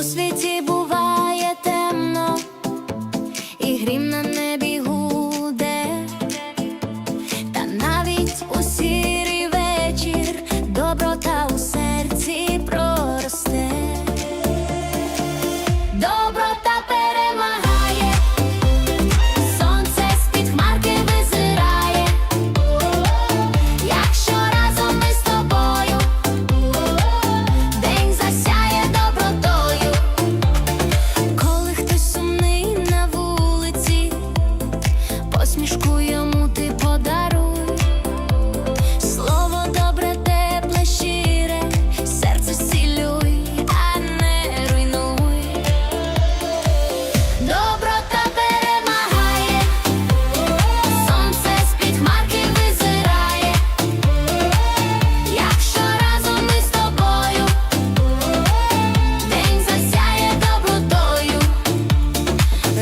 У світі буває темно і грім на небі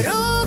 Oh.